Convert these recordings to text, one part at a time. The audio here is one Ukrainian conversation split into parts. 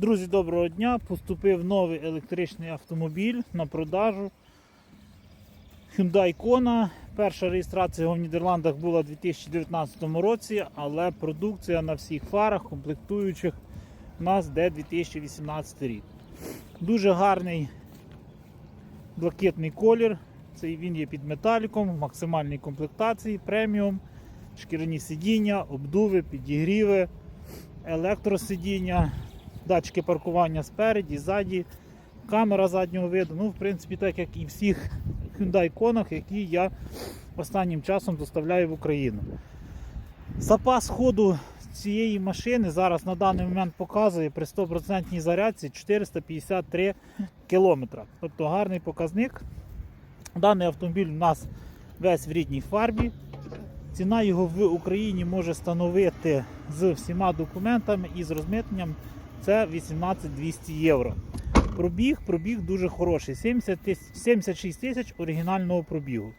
Друзі, доброго дня! Поступив новий електричний автомобіль на продажу. Hyundai Kona. Перша реєстрація його в Нідерландах була у 2019 році, але продукція на всіх фарах, комплектуючих у нас де 2018 рік. Дуже гарний блакитний колір. Цей він є під металіком, в максимальній комплектації, преміум, шкіряні сидіння, обдуви, підігріви, електросидіння, датчики паркування спереді, ззаді, камера заднього виду. Ну, в принципі, так як і всіх Hyundai Kona, які я останнім часом доставляю в Україну. Запас ходу цієї машини зараз на даний момент показує при 100% зарядці 453 км. Тобто гарний показник. Даний автомобіль у нас весь в рідній фарбі. Ціна його в Україні може становити з всіма документами і з розмитненням це 18 200 євро. Пробіг, пробіг дуже хороший. 70 тис- 76 тисяч оригінального пробігу.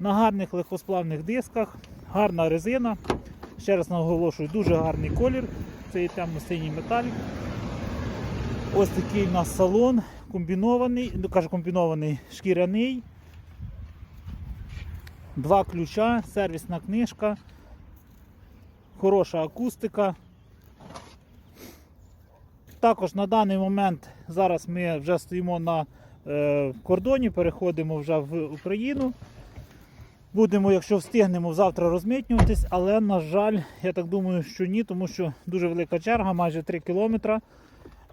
На гарних легкосплавних дисках, гарна резина. Ще раз наголошую, дуже гарний колір. Це є темно-синій металік. Ось такий у нас салон комбінований, ну кажу комбінований шкіряний. Два ключа, сервісна книжка, хороша акустика. Також на даний момент зараз ми вже стоїмо на е, кордоні, переходимо вже в Україну. Будемо, якщо встигнемо, завтра розмитнюватись, але, на жаль, я так думаю, що ні, тому що дуже велика черга, майже 3 кілометри.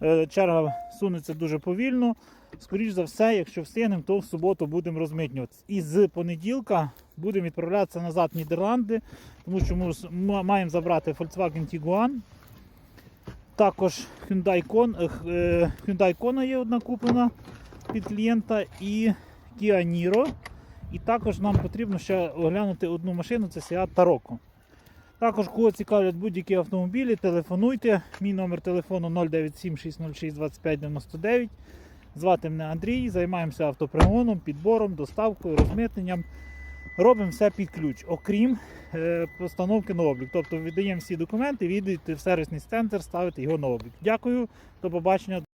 Е, Черга сунеться дуже повільно. Скоріше за все, якщо встигнемо, то в суботу будемо розмитнюватися. І з понеділка будемо відправлятися назад в Нідерланди, тому що ми маємо забрати Volkswagen Tiguan. Також Hyundai Kona, е, Hyundai Kona є одна куплена під клієнта і Kia Niro. І також нам потрібно ще оглянути одну машину, це Seat Tarocco. Також, кого цікавлять будь-які автомобілі, телефонуйте. Мій номер телефону 097 606 25 99. Звати мене Андрій, займаємося автопригоном, підбором, доставкою, розмитненням. Робимо все під ключ, окрім е, постановки на облік. Тобто віддаємо всі документи, віддаєте в сервісний центр, ставите його на облік. Дякую, до побачення.